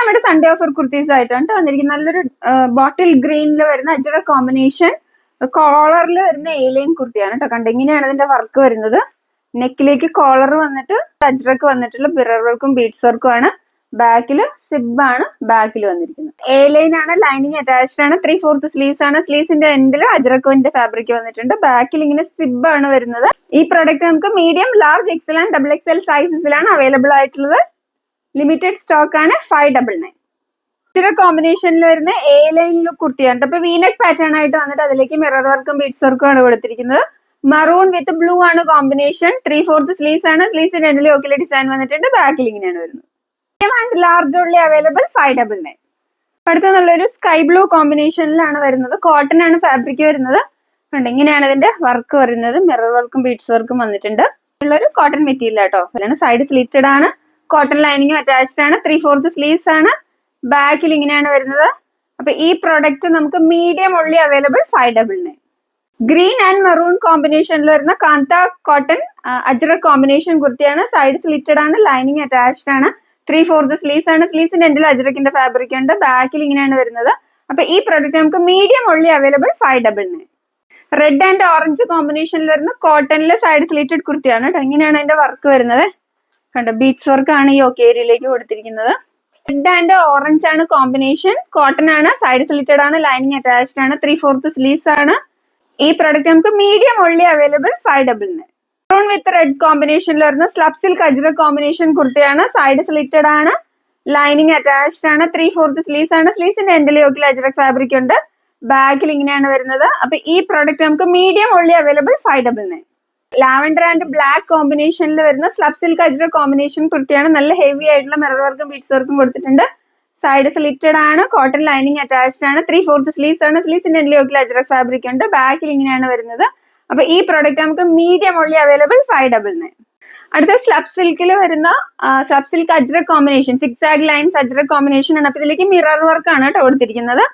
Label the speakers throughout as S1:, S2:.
S1: നമ്മുടെ Sunday offer kurtis ആയിട്ടാണ് ട്ടോ വന്നിരിക്കുന്നത് നല്ലൊരു ബോട്ടിൽ ഗ്രീനിൽ വരുന്ന അജറ കോമ്പിനേഷൻ കോളറിൽ വരുന്ന ഏലിയൻ കുർത്തിയാണ് കേട്ടോ കണ്ടോ ഇങ്ങനെയാണ് ഇതിന്റെ വർക്ക് വരുന്നത്. നെക്കിലേക്ക് കോളർ വന്നിട്ട് അജ്രക്ക് വന്നിട്ടുള്ള ബിറർ വർക്കും ബീഡ്സ് വർക്കും ആണ്. ബാക്കിൽ സിബ് ആണ് ബാക്കിൽ വന്നിരിക്കുന്നത്. എ ലൈൻ ആണ് ലൈനിങ് അറ്റാച്ച്ഡ് ആണ് ത്രീ ഫോർത്ത് സ്ലീവ്സ് ആണ്. സ്ലീവ്സിന്റെ എൻഡിൽ അജ്രക്കോന്റെ ഫാബ്രിക് വന്നിട്ടുണ്ട്. ബാക്കിൽ ഇങ്ങനെ സിബ് ആണ് വരുന്നത്. ഈ പ്രോഡക്റ്റ് നമുക്ക് medium large XL and double XL സൈസസിലാണ് available ആയിട്ടുള്ളത്. ലിമിറ്റഡ് സ്റ്റോക്ക് ആണ് ഫൈവ് ഡബിൾ നയൻ ഇത്തരം കോമ്പിനേഷനിൽ വരുന്ന എ ലൈനിൽ കുർത്തിയാണ് അപ്പൊ വീനക് പാറ്റേൺ ആയിട്ട് വന്നിട്ട് അതിലേക്ക് മിറർ വർക്കും ബീഡ്സ് വർക്കും ആണ് കൊടുത്തിരിക്കുന്നത്. മറൂൺ വിത്ത് ബ്ലൂ ആണ് കോമ്പിനേഷൻ ത്രീ ഫോർത്ത് സ്ലീവ്സ് ആണ്. സ്ലീവ്സ് രണ്ടിൽ ഓക്കിലെ ഡിസൈൻ വന്നിട്ടുണ്ട്. ബാക്കിൽ ഇങ്ങനെയാണ് വരുന്നത്. ആൻഡ് ലാർജ് ഉള്ളി അവൈലബിൾ ഫൈവ് ഡബിൾ നയൻ അടുത്ത നല്ലൊരു സ്കൈ ബ്ലൂ കോമ്പിനേഷനിലാണ് വരുന്നത്. കോട്ടൺ ആണ് ഫാബ്രിക് വരുന്നത്. കണ്ടോ ഇങ്ങനെയാണ് ഇതിന്റെ വർക്ക് വരുന്നത്. മിറർ വർക്കും ബീഡ്സ് വർക്കും വന്നിട്ടുണ്ട്. ഉള്ളൊരു കോട്ടൺ മെറ്റീരിയൽ അതിലാണ് സൈഡ് സ്ലിറ്റഡ് ആണ്. കോട്ടൺ ലൈനിങ്ങും അറ്റാച്ച്ഡ് ആണ്. ത്രീ ഫോർത്ത് സ്ലീവ്സ് ആണ്. ബാക്കിൽ ഇങ്ങനെയാണ് വരുന്നത്. അപ്പൊ ഈ പ്രോഡക്റ്റ് നമുക്ക് മീഡിയം ഉള്ളി available five double nine green and maroon കോമ്പിനേഷനിൽ വരുന്ന കാന്ത കോട്ടൺ അജ്ര കോമ്പിനേഷൻ കുർത്തിയാണ്. സൈഡ് സ്ലിറ്റഡ് ആണ് ലൈനിങ് അറ്റാച്ച്ഡ് ആണ്. ത്രീ ഫോർത്ത് സ്ലീവ്സ് ആണ് സ്ലീവ്സിന്റെ എൻഡിൽ അജ്രക്കിന്റെ ഫാബ്രിക് ഉണ്ട്. ബാക്കിൽ ഇങ്ങനെയാണ് വരുന്നത്. അപ്പൊ ഈ പ്രോഡക്റ്റ് നമുക്ക് മീഡിയം ഉള്ളി available five double nine red and orange കോമ്പിനേഷനിൽ വരുന്ന കോട്ടണിലെ സൈഡ് സ്ലിറ്റഡ് കുർത്തിയാണ് കേട്ടോ ഇങ്ങനെയാണ് അതിന്റെ വർക്ക് വരുന്നത്. കണ്ടോ ബീറ്റ്സ് വർക്ക് ആണ് ഈ ഓക്കെ ഏരിയയിലേക്ക് കൊടുത്തിരിക്കുന്നത്. റെഡ് ആൻഡ് ഓറഞ്ച് ആണ് കോമ്പിനേഷൻ കോട്ടൺ ആണ് സൈഡ് സ്ലിറ്റഡ് ആണ് ലൈനിങ് അറ്റാച്ച്ഡ് ആണ് ത്രീ ഫോർത്ത് സ്ലീവ്സ് ആണ്. ഈ പ്രൊഡക്റ്റ് നമുക്ക് മീഡിയം ഉള്ളി available five double brown with red കോമ്പിനേഷനിൽ വരുന്ന സിൽക്ക് അജ്ര കോമ്പിനേഷൻ കുർത്തിയാണ് സൈഡ് സ്ലിറ്റഡ് ആണ് ലൈനിങ് അറ്റാച്ച്ഡ് ആണ് ത്രീ ഫോർത്ത് സ്ലീവ്സ് ആണ്. സ്ലീവ്സിന്റെ എൻഡിൽ യോക്കിൽ അജ്രക് ഫാബ്രിക് ഉണ്ട്. ബാക്കിൽ ഇങ്ങനെയാണ് വരുന്നത്. അപ്പൊ ഈ പ്രോഡക്റ്റ് നമുക്ക് മീഡിയം ഉള്ളി available five double lavender and black കോമ്പിനേഷനിൽ വരുന്ന സ്ലബ് സിൽക്ക് അജ്ര കോമ്പിനേഷൻ കുർത്തിയാണ്. നല്ല ഹെവി ആയിട്ടുള്ള മിറർ വർക്കും ബീഡ്സ് വർക്കും കൊടുത്തിട്ടുണ്ട്. സൈഡ് സ്ലിറ്റഡ് ആണ് കോട്ടൺ ലൈനിങ് അറ്റാച്ച്ഡ് ആണ് ത്രീ ഫോർത്ത് സ്ലീവ്സ് ആണ്. സ്ലീവ്സിന്റെ എല്ലോക്കിൽ അജ്രക് ഫാബ്രിക് ഉണ്ട്. ബാക്കിൽ ഇങ്ങനെയാണ് വരുന്നത്. അപ്പൊ ഈ പ്രോഡക്റ്റ് നമുക്ക് മീഡിയം ഉള്ളി അവൈലബിൾ ഫൈവ് ഡബിൾ നയൻ അടുത്ത സ്ലബ് സിൽക്കിൽ വരുന്ന slub silk ajrak combination zigzag lines ajrak combination ആണ്. അപ്പൊ ഇതിലേക്ക് മിറർ വർക്ക് ആണ് കേട്ടോ കൊടുത്തിരിക്കുന്നത്.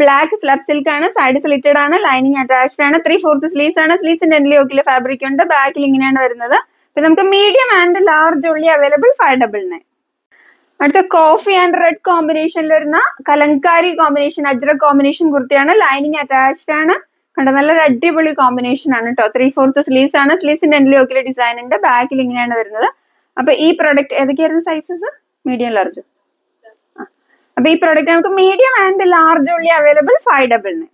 S1: ബ്ലാക്ക് സ്ലബ് സിൽക്ക് ആണ് സൈഡ് സ്ലിറ്റഡ് ആണ് ലൈനിങ് അറ്റാച്ച്ഡ് ആണ് ത്രീ ഫോർത്ത് സ്ലീവ്സ് ആണ് സ്ലീവ്സിന്റെ എൻഡിൽ യോക്കിൽ ഫാബ്രിക് ഉണ്ട് ബാക്കിൽ ഇങ്ങനെയാണ് വരുന്നത്. പിന്നെ നമുക്ക് മീഡിയം ആൻഡ് ലാർജ് ഉള്ളി അവൈലബിൾ ഫൈവ് ഡബിൾ നയൻ അടുത്ത കോഫി ആൻഡ് റെഡ് കോമ്പിനേഷനിൽ വരുന്ന കലങ്കാരി കോമ്പിനേഷൻ അജ്രക് കോമ്പിനേഷൻ കുർത്തിയാണ് ലൈനിങ് അറ്റാച്ച്ഡ് ആണ്. കണ്ടോ നല്ലൊരു അടിപൊളി കോമ്പിനേഷൻ ആണ് കേട്ടോ ത്രീ ഫോർത്ത് സ്ലീവ്സ് ആണ് സ്ലീവ്സിന്റെ എൻഡിൽ യോക്കിലെ ഡിസൈൻ ഉണ്ട് ബാക്കിൽ ഇങ്ങനെയാണ് വരുന്നത്. അപ്പൊ ഈ പ്രോഡക്റ്റ് ഏതൊക്കെയായിരുന്നു സൈസസ് മീഡിയം ലാർജ് അപ്പൊ ഈ പ്രോഡക്റ്റ് നമുക്ക് മീഡിയം ആൻഡ് ലാർജ് ഉള്ളി അവൈലബിൾ ഫൈവ് ഡബിൾ നയൻ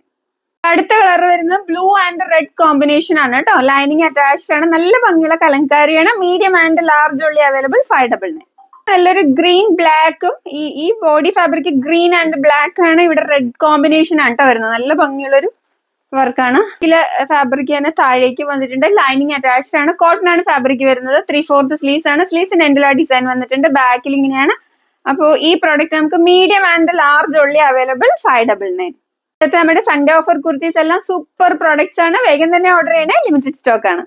S1: അടുത്ത കളർ വരുന്നത് ബ്ലൂ ആൻഡ് റെഡ് കോമ്പിനേഷൻ ആണ് കേട്ടോ. ലൈനിങ് അറ്റാച്ച്ഡ് ആണ്. നല്ല ഭംഗിയുള്ള കലങ്കാരിയാണ്. മീഡിയം ആൻഡ് ലാർജ് ഉള്ളി അവൈലബിൾ ഫൈവ് ഡബിൾ നയൻ നല്ലൊരു ഗ്രീൻ ബ്ലാക്കും ഈ ഈ body fabric green and black ആണ് ഇവിടെ റെഡ് കോമ്പിനേഷൻ ആണ് കേട്ടോ വരുന്നത്. നല്ല ഭംഗിയുള്ളൊരു വർക്കാണ് ചില ഫാബ്രിക് തന്നെ താഴേക്ക് വന്നിട്ടുണ്ട്. ലൈനിങ് അറ്റാച്ച്ഡ് ആണ്. കോട്ടൺ ആണ് ഫാബ്രിക് വരുന്നത്. ത്രീ ഫോർത്ത് സ്ലീവ്സ് ആണ് സ്ലീവ്സിന്റെ എൻഡിലാ ഡിസൈൻ വന്നിട്ടുണ്ട്? ബാക്കിൽ ഇങ്ങനെയാണ് അപ്പോൾ ഈ പ്രോഡക്റ്റ് നമുക്ക് മീഡിയം ആൻഡ് ലാർജ് ഉള്ളി അവൈലബിൾ ഫൈവ് ഡബിൾ നയൻ നമ്മുടെ സൺഡേ ഓഫർ കുർത്തീസ് എല്ലാം സൂപ്പർ പ്രോഡക്ട്സ് ആണ്. വേഗം തന്നെ ഓർഡർ ചെയ്യണേ. ലിമിറ്റഡ് സ്റ്റോക്ക് ആണ്.